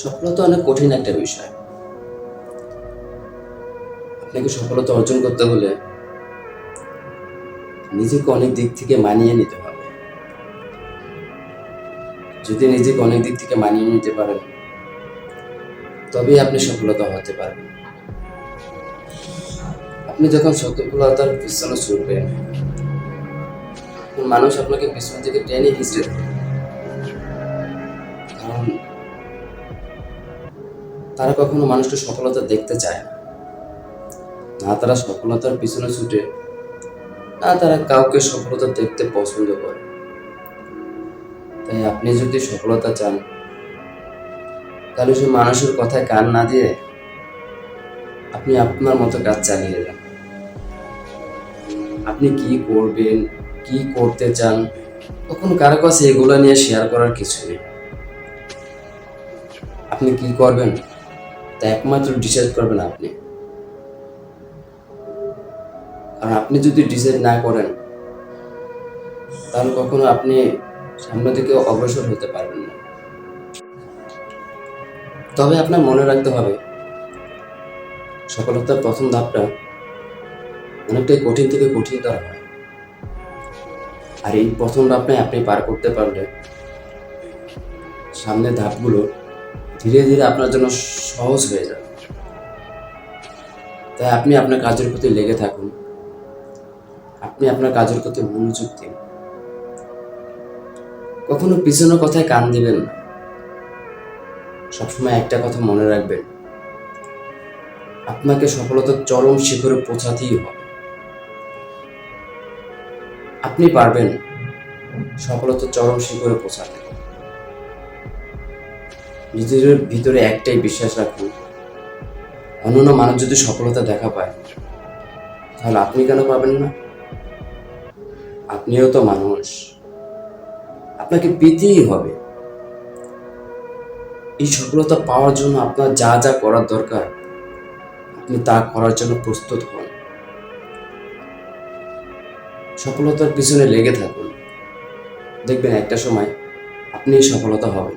সফলতা অনেক কঠিন একটা বিষয়। আপনাকে সফলতা অর্জন করতে হলে নিজেকে অনেক দিক থেকে মানিয়ে নিতে হবে। যদি নিজেকে অনেক দিক থেকে মানিয়ে নিতে পারেন, তবেই আপনি সফলতা হতে পারবেন। আপনি যখন সফলতার পিছনে ছুটবেন মানুষ আপনাকে পিছন থেকে টেনে হিচড়ে তারা কখনো মানুষকে সফলতা দেখতে চায় না। না তারা সফলতার পিছনে ছুটে, না তারা কাউকে সফলতা দেখতে পছন্দ করে। তাই আপনি যদি সফলতা চান, তাহলে সে মানুষের কথায় কান না দিয়ে আপনি আপনার মতো কাজ চালিয়ে যান। আপনি কি করবেন, কি করতে চান, কখনো কারও কাছে এগুলো নিয়ে শেয়ার করার কিছু নেই। আপনি কি করবেন? তা একমাত্র ডিসাইড করবেন আপনি। কারণ আপনি যদি ডিসাইড না করেন, তাহলে কখনো আপনি সামনে থেকে অগ্রসর হতে পারবেন না। তবে আপনার মনে রাখতে হবে, সফলতার প্রথম ধাপটা অনেকটাই কঠিন থেকে কঠিনতর হয় আর এই প্রথম ধাপটাই আপনি পার করতে পারলে সামনের ধাপগুলো ধীরে ধীরে আপনার জন্য সহজ হয়ে যাবে। তাই আপনি আপনার কাজের প্রতি লেগে থাকুন। আপনি আপনার কাজের প্রতি মনোযোগ দিন। কখনো পিছনের কথায় কান দিবেন না। সবসময় একটা কথা মনে রাখবেন। আপনাকে সফলতার চরম শিখরে পৌঁছাতেই হবে। আপনি পারবেন সফলতার চরম শিখরে পৌঁছাতে। নিজের ভিতরে একটাই বিশ্বাস রাখুন, অন্যান্য মানুষ যদি সফলতা দেখা পায়, তাহলে আপনি কেন পাবেন না? আপনিও তো মানুষ। আপনাকে পেতেই হবে। এই সফলতা পাওয়ার জন্য আপনার যা যা করার দরকার, আপনি তা করার জন্য প্রস্তুত হন। সফলতার পিছনে লেগে থাকুন। দেখবেন একটা সময় আপনি সফলতা হবেন।